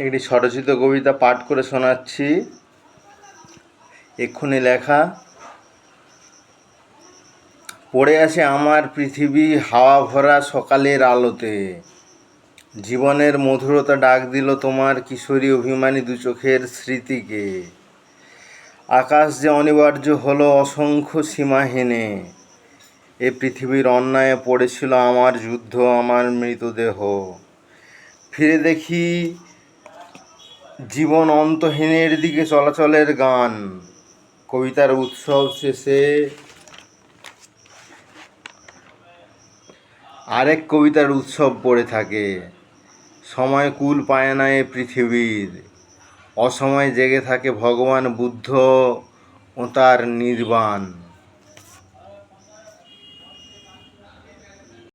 একটি স্বরচিত কবিতা পাঠ করে শোনাচ্ছি। এক্ষুনি লেখা, পড়ে আছে আমার পৃথিবী হাওয়া ভরা সকালের আলোতে। জীবনের মধুরতা ডাক দিল তোমার কিশোরী অভিমানী দু চোখের স্মৃতিকে। আকাশ যে অনিবার্য হলো অসংখ্য সীমাহীনে এ পৃথিবীর অন্যায় পড়েছিল আমার যুদ্ধ, আমার মৃতদেহ। ফিরে দেখি জীবন অন্তহীনের দিকে চলাচলের গান। কবিতার উৎসব শেষে আরেক কবিতার উৎসব পড়ে থাকে। সময় কুল পায় না এ পৃথিবীর। অসময় জেগে থাকে ভগবান বুদ্ধ ও তার নির্বাণ।